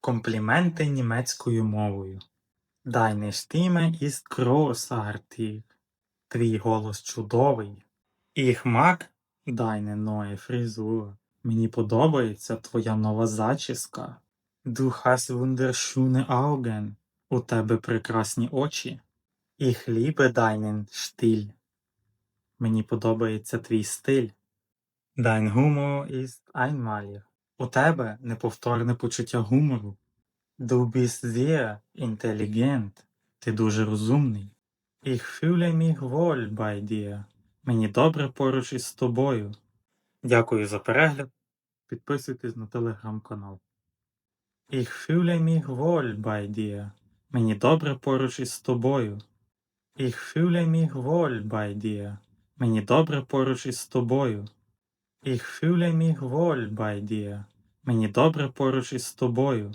Компліменти німецькою мовою. Deine Stimme ist großartig. Твій голос чудовий. Ich mag deine neue Frisur. Мені подобається твоя нова зачіска. Du hast Augen. У тебе прекрасні очі. Ich liebe deinen Stil. Мені подобається твій стиль. Dein Humor ist einmalig. У тебе неповторне почуття гумору. Du intelligent. Ти дуже розумний. Ich fühle mich wohl bei dir. Мені добре поруч із тобою. Дякую за перегляд. Підписуйтесь на телеграм-канал. Ich fühle mich wohl bei dir. Мені добре поруч із тобою. Ich fühle mich wohl bei dir. Мені добре поруч із тобою. Fühle mich wohl bei dir. Мені добре поруч із тобою.